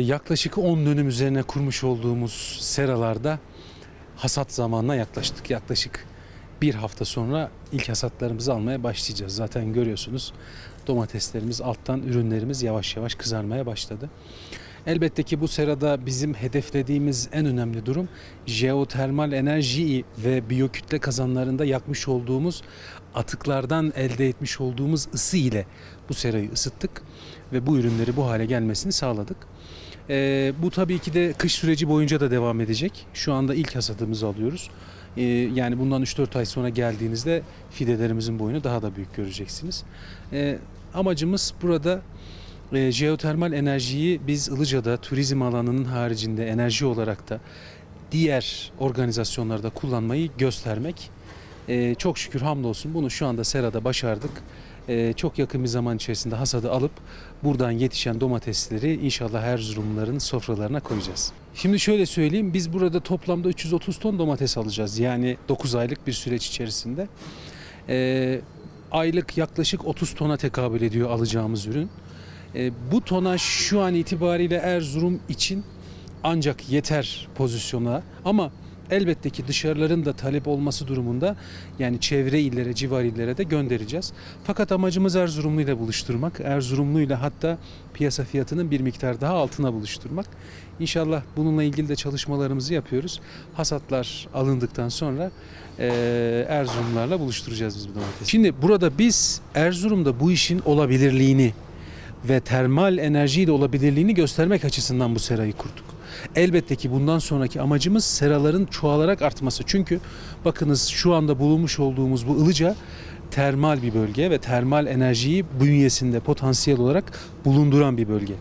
Yaklaşık 10 dönüm üzerine kurmuş olduğumuz seralarda hasat zamanına yaklaştık. Yaklaşık bir hafta sonra ilk hasatlarımızı almaya başlayacağız. Zaten görüyorsunuz domateslerimiz alttan ürünlerimiz yavaş yavaş kızarmaya başladı. Elbette ki bu serada bizim hedeflediğimiz en önemli durum jeotermal enerjiyi ve biyokütle kazanlarında yakmış olduğumuz atıklardan elde etmiş olduğumuz ısı ile bu serayı ısıttık ve bu ürünleri bu hale gelmesini sağladık. Ee, bu tabii ki de kış süreci boyunca da devam edecek. Şu anda ilk hasadımızı alıyoruz. Ee, yani bundan 3-4 ay sonra geldiğinizde fidelerimizin boyunu daha da büyük göreceksiniz. Ee, amacımız burada e, jeotermal enerjiyi biz Ilıca'da turizm alanının haricinde enerji olarak da diğer organizasyonlarda kullanmayı göstermek. Ee, çok şükür hamdolsun bunu şu anda Sera'da başardık. Ee, çok yakın bir zaman içerisinde hasadı alıp buradan yetişen domatesleri inşallah Erzurumluların sofralarına koyacağız. Şimdi şöyle söyleyeyim biz burada toplamda 330 ton domates alacağız. Yani 9 aylık bir süreç içerisinde. Ee, aylık yaklaşık 30 tona tekabül ediyor alacağımız ürün. Ee, bu tona şu an itibariyle Erzurum için ancak yeter pozisyona ama elbette ki dışarıların da talep olması durumunda yani çevre illere, civar illere de göndereceğiz. Fakat amacımız Erzurumlu ile buluşturmak. Erzurumlu ile hatta piyasa fiyatının bir miktar daha altına buluşturmak. İnşallah bununla ilgili de çalışmalarımızı yapıyoruz. Hasatlar alındıktan sonra eee Erzurumlarla buluşturacağız biz bu domatesi. Şimdi burada biz Erzurum'da bu işin olabilirliğini ve termal enerjiyle olabilirliğini göstermek açısından bu serayı kurduk. Elbette ki bundan sonraki amacımız seraların çoğalarak artması. Çünkü bakınız şu anda bulunmuş olduğumuz bu Ilıca termal bir bölge ve termal enerjiyi bünyesinde potansiyel olarak bulunduran bir bölge.